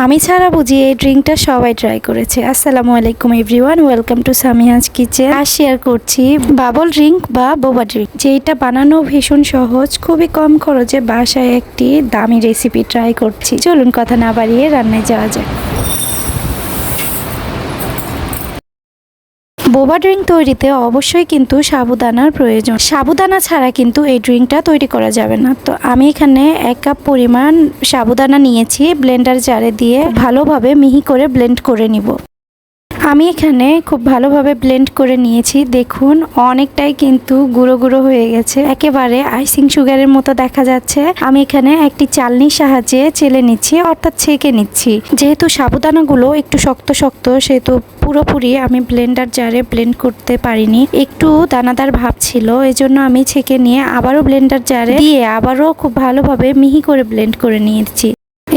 আমি ছাড়া বুঝি এই ড্রিঙ্কটা সবাই ট্রাই করেছে। আসসালামু আলাইকুম everyone welcome to Samiya's kitchen R share করছি বাবল ড্রিঙ্ক বা বোবা ড্রিঙ্ক যেটা বানানো ভীষণ সহজ, খুবই কম খরচে বাসায় একটি দামি রেসিপি ট্রাই করছি। চলুন কথা না বাড়িয়ে রান্নায় যাওয়া যাক। বোবা ড্রিঙ্ক তৈরিতে অবশ্যই কিন্তু সাবুদানার প্রয়োজন। সাবুদানা ছাড়া কিন্তু এই ড্রিঙ্কটা তৈরি করা যাবে না। তো আমি এখানে এক কাপ পরিমাণ সাবুদানা নিয়েছি, ব্লেন্ডার জারে দিয়ে ভালোভাবে মিহি করে ব্লেন্ড করে নিব। আমি এখানে খুব ভালোভাবে ব্লেন্ড করে নিয়েছি। দেখুন, অনেকটাই কিন্তু গুঁড়ো গুঁড়ো হয়ে গেছে। একেবারে আইসিং সুগারের মতো দেখা যাচ্ছে। আমি এখানে একটি চালনির সাহায্যে চেলে নিচ্ছি, অর্থাৎ ছেঁকে নিচ্ছি। যেহেতু সাবুদানাগুলো একটু শক্ত শক্ত, সেহেতু পুরোপুরি আমি ব্লেন্ডার জারে ব্লেন্ড করতে পারিনি। একটু দানাদার ভাব ছিল, এজন্য আমি ছেঁকে নিয়ে আবারও ব্লেন্ডার জারে দিয়ে আবারও খুব ভালোভাবে মিহি করে ব্লেন্ড করে নিয়েছি।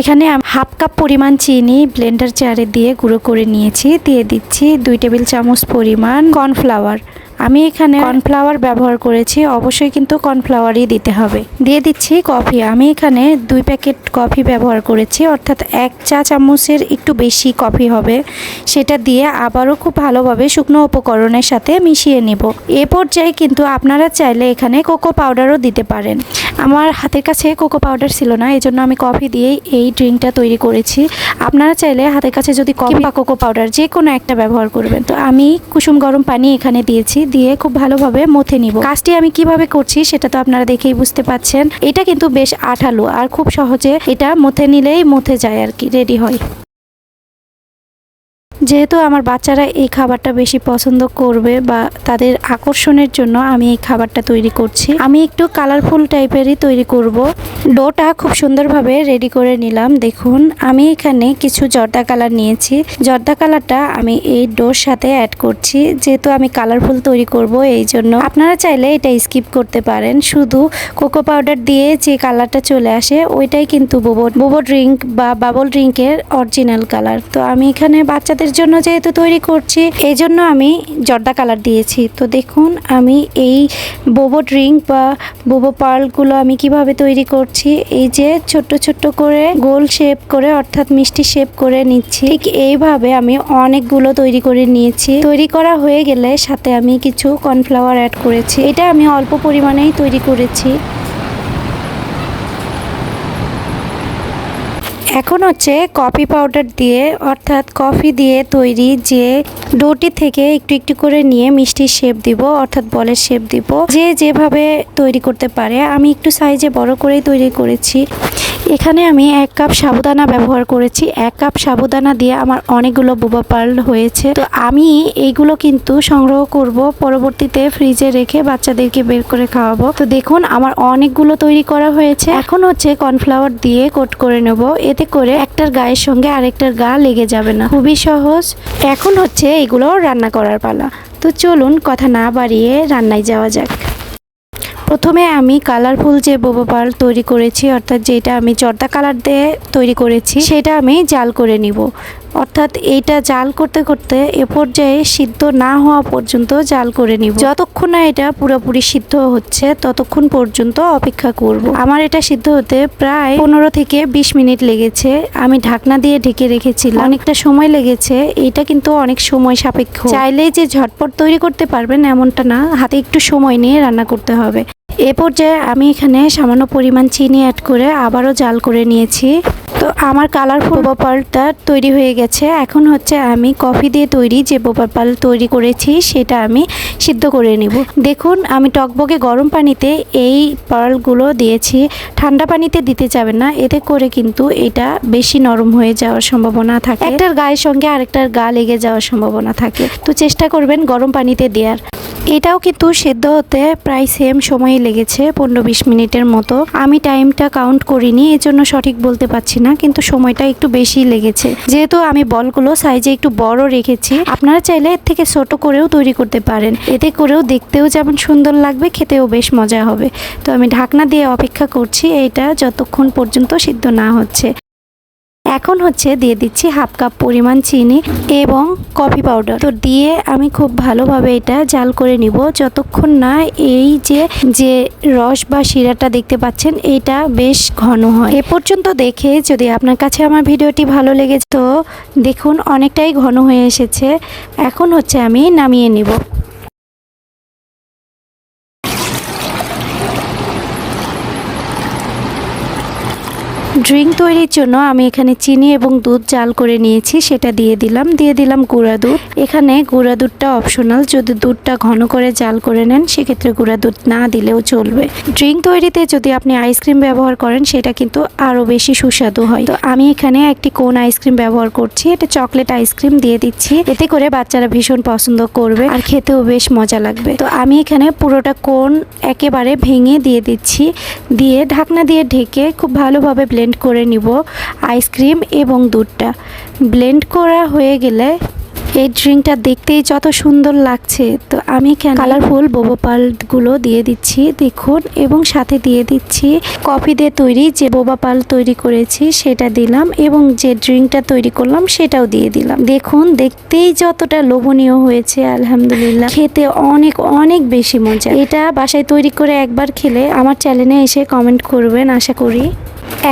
এখানে হাফ কাপ পরিমাণ চিনি ব্লেন্ডার চেয়ারে দিয়ে গুঁড়ো করে নিয়েছি। দিয়ে দিচ্ছি দুই টেবিল চামচ পরিমাণ কর্নফ্লাওয়ার। আমি এখানে কর্নফ্লাওয়ার ব্যবহার করেছি, অবশ্যই কিন্তু কর্নফ্লাওয়ারই দিতে হবে। দিয়ে দিচ্ছি কফি। আমি এখানে দুই প্যাকেট কফি ব্যবহার করেছি, অর্থাৎ এক চা চামচের একটু বেশি কফি হবে। সেটা দিয়ে আবারও খুব ভালোভাবে শুকনো উপকরণের সাথে মিশিয়ে নিব। এ পর্যায়ে কিন্তু আপনারা চাইলে এখানে কোকো পাউডারও দিতে পারেন। আমার হাতের কাছে কোকো পাউডার ছিল না এই জন্য আমি কফি দিয়েই এই ড্রিঙ্কটা তৈরি করেছি। আপনারা চাইলে হাতের কাছে যদি কফি বা কোকো পাউডার যে কোনো একটা ব্যবহার করবেন। তো আমি কুসুম গরম পানি এখানে দিয়েছি। দিয়ে খুব ভালোভাবে মথে নিব। কাজটি আমি কীভাবে করছি সেটা তো আপনারা দেখেই বুঝতে পাচ্ছেন। এটা কিন্তু বেশ আঠালো আর খুব সহজে এটা মথে নিলেই মথে যায় আর কি রেডি হয়। যেহেতু আমার বাচ্চারা এই খাবারটা বেশি পছন্দ করবে বা তাদের আকর্ষণের জন্য আমি এই খাবারটা তৈরি করছি। আমি একটু কালারফুল টাইপেরই তৈরি করব। ডোটা খুব সুন্দরভাবে রেডি করে নিলাম। দেখুন, আমি এখানে কিছু জর্দা কালার নিয়েছি। জর্দা কালারটা আমি এই ডোর সাথে অ্যাড করছি। যেহেতু আমি কালারফুল তৈরি করব এই জন্য। আপনারা চাইলে এটা স্কিপ করতে পারেন। শুধু কোকো পাউডার দিয়ে যে কালারটা চলে আসে, ওইটাই কিন্তু বোবো বোবো ড্রিঙ্ক বা বাবল ড্রিঙ্কের অরিজিনাল কালার তো আমি এখানে বাচ্চাদের জন্য যেহেতু তৈরি করছি এই জন্য আমি জর্দা কালার দিয়েছি। তো দেখুন, আমি এই বোবো ড্রিঙ্ক বা বোবো পার্লগুলো আমি কীভাবে তৈরি করছি, এই যে ছোট্ট ছোট্ট করে গোল শেপ করে, অর্থাৎ মিষ্টি শেপ করে নিচ্ছি। ঠিক এইভাবে আমি অনেকগুলো তৈরি করে নিয়েছি। তৈরি করা হয়ে গেলে সাথে আমি কিছু কর্নফ্লাওয়ার অ্যাড করেছি। এটা আমি অল্প পরিমাণেই তৈরি করেছি। এখন হচ্ছে কফি পাউডার দিয়ে, অর্থাৎ কফি দিয়ে তৈরি যে ডোটি থেকে একটু একটু করে নিয়ে মিষ্টির শেপ দিব, অর্থাৎ বলের শেপ দিব। যে যেভাবে তৈরি করতে পারে, আমি একটু সাইজে বড় করেই তৈরি করেছি। এখানে আমি এক কাপ সাবুদানা ব্যবহার করেছি। এক কাপ সাবুদানা দিয়ে আমার অনেকগুলো বোবা পার্ল হয়েছে। তো আমি এইগুলো কিন্তু সংগ্রহ করব, পরবর্তীতে ফ্রিজে রেখে বাচ্চাদেরকে বের করে খাওয়াবো। তো দেখুন, আমার অনেকগুলো তৈরি করা হয়েছে। এখন হচ্ছে কর্নফ্লাওয়ার দিয়ে কোট করে নেব। এতে করে একটার গায়ের সঙ্গে আরেকটার গা লেগে যাবে না। খুবই সহজ। এখন হচ্ছে এগুলো রান্না করার পালা। তো চলুন, কথা না বাড়িয়ে রান্নায় যাওয়া যাক। প্রথমে আমি কালারফুল যে বোবা পাল তৈরি করেছি, অর্থাৎ যেটা আমি চর্দা কালার দিয়ে তৈরি করেছি, সেটা আমি জাল করে নিব। অর্থাৎ এইটা জাল করতে করতে এ পর্যায়ে সিদ্ধ না হওয়া পর্যন্ত জাল করে নিব। যতক্ষণ না এটা পুরোপুরি সিদ্ধ হচ্ছে, ততক্ষণ পর্যন্ত অপেক্ষা করব। আমার এটা সিদ্ধ হতে প্রায় পনেরো থেকে বিশ মিনিট লেগেছে। আমি ঢাকনা দিয়ে ঢেকে রেখেছিলাম। অনেকটা সময় লেগেছে। এটা কিন্তু অনেক সময় সাপেক্ষ। চাইলেই যে ঝটপট তৈরি করতে পারবেন এমনটা না। হাতে একটু সময় নিয়ে রান্না করতে হবে। এ পর্যায়ে আমি এখানে সামান্য পরিমাণ চিনি অ্যাড করে আবারও জাল করে নিয়েছি। তো আমার কালারফুল বোপালটা তৈরি হয়ে গেছে। এখন হচ্ছে আমি কফি দিয়ে তৈরি যে বোপাল তৈরি করেছি, সেটা আমি সিদ্ধ করে নিব। দেখুন, আমি টকবকে গরম পানিতে এই পার্লগুলো দিয়েছি। ঠান্ডা পানিতে দিতে যাবেন না, এতে করে কিন্তু এটা বেশি নরম হয়ে যাওয়ার সম্ভাবনা থাকে। একটার গায়ের সঙ্গে আরেকটার গা লেগে যাওয়ার সম্ভাবনা থাকে। তো চেষ্টা করবেন গরম পানিতে দেওয়ার। এটাও কিন্তু সেদ্ধ হতে প্রায় সেম সময় লেগেছে, পনেরো বিশ মিনিটের মতো। আমি টাইমটা কাউন্ট করিনি, এজন্য সঠিক বলতে পারছি না, কিন্তু সময়টা একটু বেশি লেগেছে। যেহেতু আমি বলগুলো সাইজে একটু বড় রেখেছি, আপনারা চাইলে এর থেকে ছোট করেও তৈরি করতে পারেন। এতে করেও দেখতেও যেমন সুন্দর লাগবে, খেতেও বেশ মজা হবে। তো আমি ঢাকনা দিয়ে অপেক্ষা করছি এটা যতক্ষণ পর্যন্ত সিদ্ধ না হচ্ছে। এখন হচ্ছে দিয়ে দিচ্ছি হাফ কাপ পরিমাণ চিনি এবং কফি পাউডার। তো দিয়ে আমি খুব ভালোভাবে এটা জাল করে নিব। যতক্ষণ না এই যে যে রস বা শিরাটা দেখতে পাচ্ছেন, এটা বেশ ঘন হয়। এ পর্যন্ত দেখে যদি আপনার কাছে আমার ভিডিওটি ভালো লেগে তো দেখুন, অনেকটাই ঘন হয়ে এসেছে। এখন হচ্ছে আমি নামিয়ে নিব। ড্রিঙ্ক তৈরির জন্য আমি এখানে চিনি এবং দুধ জাল করে নিয়েছি, সেটা দিয়ে দিলাম। দিয়ে দিলাম গুঁড়া দুধ। এখানে গুঁড়া দুধটা অপশনাল। যদি দুধটা ঘন করে জাল করে নেন, সেক্ষেত্রে গুঁড়া দুধ না দিলেও চলবে। ড্রিঙ্ক তৈরিতে যদি আপনি আইসক্রিম ব্যবহার করেন, সেটা কিন্তু আরও বেশি সুস্বাদু হয়। তো আমি এখানে একটি কোন আইসক্রিম ব্যবহার করছি। এটা চকলেট আইসক্রিম দিয়ে দিচ্ছি। এতে করে বাচ্চারা ভীষণ পছন্দ করবে আর খেতেও বেশ মজা লাগবে। তো আমি এখানে পুরোটা কোন একেবারে ভেঙে দিয়ে দিচ্ছি। দিয়ে ঢাকনা দিয়ে ঢেকে খুব ভালোভাবে ব্লেন্ড করে নিব আইসক্রিম এবং দুধটা। ব্লেন্ড করা হয়ে গেলে এই ড্রিঙ্কটা দেখতেই যত সুন্দর লাগছে। তো আমি কালারফুল বোবো পালগুলো দিয়ে দিচ্ছি, দেখুন, এবং সাথে দিয়ে দিচ্ছি কফি দিয়ে তৈরি যে বোবা পাল তৈরি করেছি সেটা দিলাম এবং যে ড্রিঙ্কটা তৈরি করলাম সেটাও দিয়ে দিলাম। দেখুন, দেখতেই যতটা লোভনীয় হয়েছে, আলহামদুলিল্লাহ। খেতে অনেক অনেক বেশি মজা। এটা বাসায় তৈরি করে একবার খেলে আমার চ্যানেলে এসে কমেন্ট করবেন, আশা করি।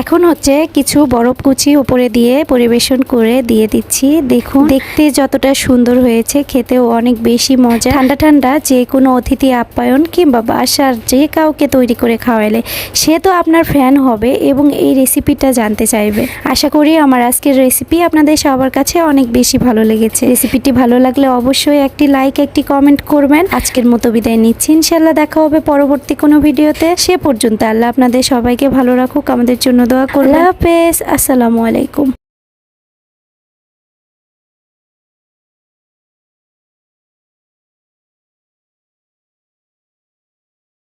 এখন হচ্ছে কিছু বরফ কুচি উপরে দিয়ে পরিবেশন করে দিয়ে দিচ্ছি। দেখুন, দেখতে যতটা সুন্দর হয়েছে, খেতেও অনেক বেশি মজা। ঠান্ডা ঠান্ডা যে কোনো অতিথি আপ্যায়ন কিংবা বাসার যে কাউকে তৈরি করে খাওয়ালে, সে তো আপনার ফ্যান হবে এবং এই রেসিপিটা জানতে চাইবে। আশা করি আমার আজকের রেসিপি আপনাদের সবার কাছে অনেক বেশি ভালো লেগেছে। রেসিপিটি ভালো লাগলে অবশ্যই একটি লাইক, একটি কমেন্ট করবেন। আজকের মতো বিদায় নিচ্ছি। ইনশাল্লাহ দেখা হবে পরবর্তী কোনো ভিডিওতে। সে পর্যন্ত আল্লাহ আপনাদের সবাইকে ভালো রাখুক, আমাদের জন্য দোয়া আল্লাহ হাফেজ। আসসালামু আলাইকুম।